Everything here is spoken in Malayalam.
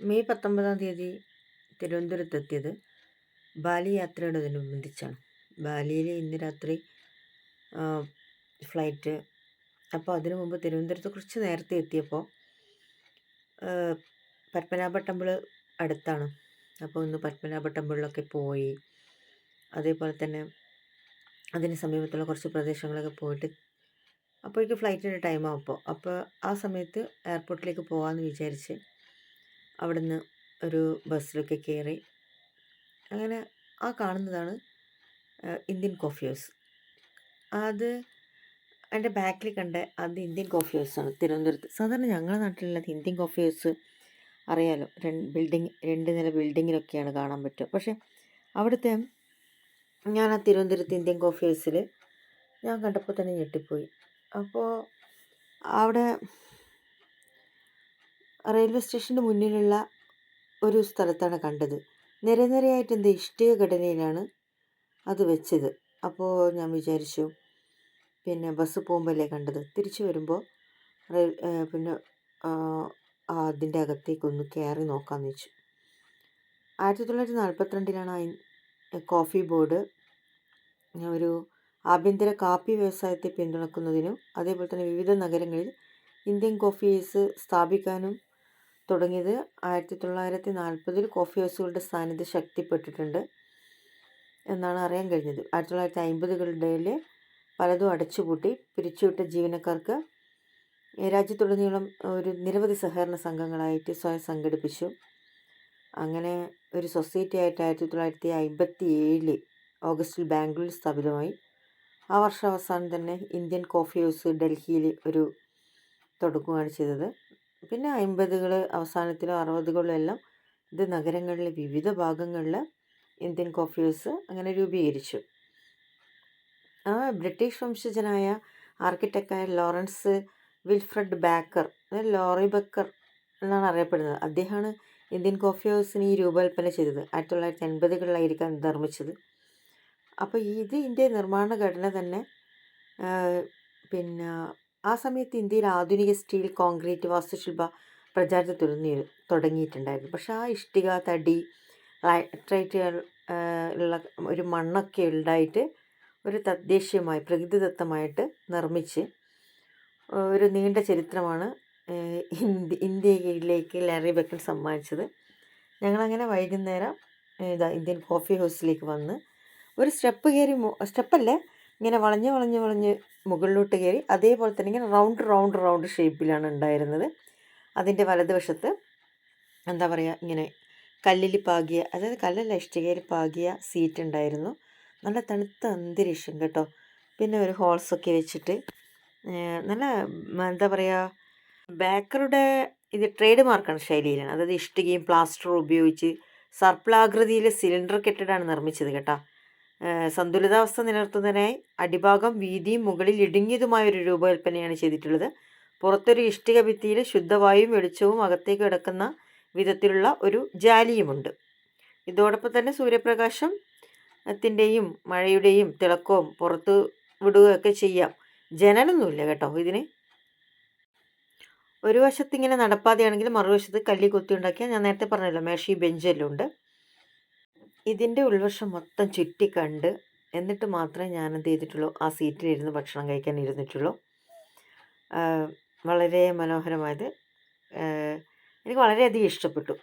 മെയ് പത്തൊമ്പതാം തീയതി തിരുവനന്തപുരത്തെത്തിയത് ബാലി യാത്രയോടനുബന്ധിച്ചാണ് ബാലിയിൽ ഇന്ന് രാത്രി ഫ്ലൈറ്റ്. അപ്പോൾ അതിനു മുമ്പ് തിരുവനന്തപുരത്ത് കുറച്ച് നേരത്തെ എത്തിയപ്പോൾ പത്മനാഭ ടെമ്പിൾ അടുത്താണ്. അപ്പോൾ ഒന്ന് പത്മനാഭ ടെമ്പിളിലൊക്കെ പോയി അതേപോലെ തന്നെ അതിന് സമീപത്തുള്ള കുറച്ച് പ്രദേശങ്ങളൊക്കെ പോയിട്ട് അപ്പോഴേക്ക് ഫ്ലൈറ്റിന്റെ ടൈമാകുമ്പോൾ അപ്പോൾ ആ സമയത്ത് എയർപോർട്ടിലേക്ക് പോകാമെന്ന് വിചാരിച്ച് അവിടുന്ന് ഒരു ബസ്സിലൊക്കെ കയറി അങ്ങനെ ആ കാണുന്നതാണ് ഇന്ത്യൻ കോഫി ഹൗസ്. അത് എന്റെ ബാക്കിൽ കണ്ട അത് ഇന്ത്യൻ കോഫി ഹൗസാണ് തിരുവനന്തപുരത്ത്. സാധാരണ ഞങ്ങളുടെ നാട്ടിലുള്ളത് ഇന്ത്യൻ കോഫി ഹൗസ് അറിയാലോ രണ്ട് ബിൽഡിങ് രണ്ട് നില ബിൽഡിങ്ങിലൊക്കെയാണ് കാണാൻ പറ്റുക. പക്ഷേ അവിടുത്തെ ഞാൻ ആ തിരുവനന്തപുരത്ത് ഇന്ത്യൻ കോഫി ഹൗസിൽ ഞാൻ കണ്ടപ്പോൾ തന്നെ ഞെട്ടിപ്പോയി. അപ്പോൾ അവിടെ റെയിൽവേ സ്റ്റേഷന്റെ മുന്നിലുള്ള ഒരു സ്ഥലത്താണ് കണ്ടത്. നിരനിരയായിട്ട് എന്താ ഇഷ്ടിക ഘടനയിലാണ് അത് വെച്ചത്. അപ്പോൾ ഞാൻ വിചാരിച്ചു പിന്നെ ബസ് പോകുമ്പോഴല്ലേ കണ്ടത്. തിരിച്ചു വരുമ്പോൾ റെയിൽ പിന്നെ അതിന്റെ അകത്തേക്ക് ഒന്ന് കയറി നോക്കാമെന്ന് വെച്ചു. ആയിരത്തി തൊള്ളായിരത്തി നാൽപ്പത്തിരണ്ടിലാണ് കോഫി ബോർഡ്. ഒരു ആഭ്യന്തര കാപ്പി വ്യവസായത്തെ പിന്തുണക്കുന്നതിനും അതേപോലെ തന്നെ വിവിധ നഗരങ്ങളിൽ ഇന്ത്യൻ കോഫീസ് സ്ഥാപിക്കാനും തുടങ്ങിയത് ആയിരത്തി തൊള്ളായിരത്തി നാൽപ്പതിൽ കോഫി ഹൗസുകളുടെ സാന്നിധ്യം ശക്തിപ്പെട്ടിട്ടുണ്ട് എന്നാണ് അറിയാൻ കഴിഞ്ഞത്. ആയിരത്തി തൊള്ളായിരത്തി അമ്പതുകളുടെ പലതും അടച്ചുപൂട്ടി പിരിച്ചുവിട്ട ജീവനക്കാർക്ക് രാജ്യത്തുടനീളം ഒരു നിരവധി സഹകരണ സംഘങ്ങളായിട്ട് സ്വയം സംഘടിപ്പിച്ചു. അങ്ങനെ ഒരു സൊസൈറ്റി ആയിട്ട് ആയിരത്തി തൊള്ളായിരത്തി അമ്പത്തി ഏഴിൽ ഓഗസ്റ്റിൽ ബാംഗ്ലൂരിൽ സ്ഥാപിതമായി. ആ വർഷാവസാനം തന്നെ ഇന്ത്യൻ കോഫി ഹൗസ് ഡൽഹിയിൽ ഒരു തുടങ്ങുകയാണ് ചെയ്തത്. പിന്നെ അമ്പതുകൾ അവസാനത്തിലും അറുപതുകളിലും എല്ലാം ഇത് നഗരങ്ങളിലെ വിവിധ ഭാഗങ്ങളിൽ ഇന്ത്യൻ കോഫി ഹൗസ് അങ്ങനെ രൂപീകരിച്ചു. ആ ബ്രിട്ടീഷ് വംശജനായ ആർക്കിടെക്റ്റായ Laurence Wilfred Baker Laurie Baker എന്നാണ് അറിയപ്പെടുന്നത്. അദ്ദേഹമാണ് ഇന്ത്യൻ കോഫി ഹൗസിന് ഈ രൂപകൽപ്പന ചെയ്തത്. ആയിരത്തി തൊള്ളായിരത്തി എൺപതുകളിലായിരിക്കാം നിർമ്മിച്ചത്. അപ്പോൾ ഇത് ഇന്ത്യ നിർമ്മാണ ഘടന തന്നെ പിന്നെ ആ സമയത്ത് ഇന്ത്യയിൽ ആധുനിക സ്റ്റീൽ കോൺക്രീറ്റ് വാസ്തുശില്പ പ്രചാരത്തിൽ തുടങ്ങി തുടങ്ങിയിട്ടുണ്ടായിരുന്നു. പക്ഷേ ആ ഇഷ്ടിക തടി ലൈട്രേറ്റ് ഉള്ള ഒരു മണ്ണൊക്കെ ഉണ്ടായിട്ട് ഒരു തദ്ദേശീയമായി പ്രകൃതിദത്തമായിട്ട് നിർമ്മിച്ച് ഒരു നീണ്ട ചരിത്രമാണ് ഇന്ത്യ ഇന്ത്യയിലേക്ക് ലാറി ബക്കൻ സമ്മാനിച്ചത്. ഞങ്ങളങ്ങനെ വൈകുന്നേരം ഇതാ ഇന്ത്യൻ കോഫി ഹൗസിലേക്ക് വന്ന് ഒരു സ്റ്റെപ്പ് കയറി സ്റ്റെപ്പല്ലേ? ഇങ്ങനെ വളഞ്ഞ് വളഞ്ഞ് വളഞ്ഞ് മുകളിലോട്ട് കയറി അതേപോലെ തന്നെ ഇങ്ങനെ റൗണ്ട് റൗണ്ട് റൗണ്ട് ഷേപ്പിലാണ് ഉണ്ടായിരുന്നത്. അതിന്റെ വലതുവശത്ത് എന്താ പറയുക ഇങ്ങനെ കല്ലിൽ പാകിയ അതായത് കല്ലല്ല ഇഷ്ടികയിൽ പാകിയ സീറ്റ് ഉണ്ടായിരുന്നു. നല്ല തണുത്ത അന്തരീക്ഷം കേട്ടോ. പിന്നെ ഒരു ഹോൾസൊക്കെ വെച്ചിട്ട് നല്ല എന്താ പറയുക ബേക്കറുടെ ഇത് ട്രേഡ് മാർക്കാണ് ശൈലിയിലാണ്. അതായത് ഇഷ്ടികയും പ്ലാസ്റ്ററും ഉപയോഗിച്ച് സർപ്പിളാകൃതിയിലെ സിലിണ്ടർ കെട്ടിടാണ് നിർമ്മിച്ചത് കേട്ടോ. സന്തുലിതാവസ്ഥ നിലനിർത്തുന്നതിനായി അടിഭാഗം വീതിയും മുകളിൽ ഇടുങ്ങിയതുമായ ഒരു രൂപകൽപ്പനയാണ് ചെയ്തിട്ടുള്ളത്. പുറത്തൊരു ഇഷ്ടിക ഭിത്തിയിൽ ശുദ്ധവായും വെളിച്ചവും അകത്തേക്ക് കിടക്കുന്ന വിധത്തിലുള്ള ഒരു ജാലിയുമുണ്ട്. ഇതോടൊപ്പം തന്നെ സൂര്യപ്രകാശം ത്തിന്റെയും മഴയുടെയും തിളക്കവും പുറത്ത് വിടുകയൊക്കെ ചെയ്യാം. ജനലൊന്നുമില്ല കേട്ടോ ഇതിന്. ഒരു വശത്ത് ഇങ്ങനെ നടപ്പാതെയാണെങ്കിൽ മറുവശത്ത് കല്ലി കൊത്തി ഉണ്ടാക്കിയാൽ ഞാൻ നേരത്തെ പറഞ്ഞല്ലോ മേശി ബെഞ്ചെല്ലാം ഉണ്ട്. ഇതിന്റെ ഉൾവശം മൊത്തം ചുറ്റി കണ്ട് എന്നിട്ട് മാത്രമേ ഞാൻ എന്ത് ചെയ്തിട്ടുള്ളൂ? ആ സീറ്റിലിരുന്ന് ഭക്ഷണം കഴിക്കാൻ ഇരുന്നിട്ടുള്ളൂ. വളരെ മനോഹരമായത് എനിക്ക് വളരെയധികം ഇഷ്ടപ്പെട്ടു.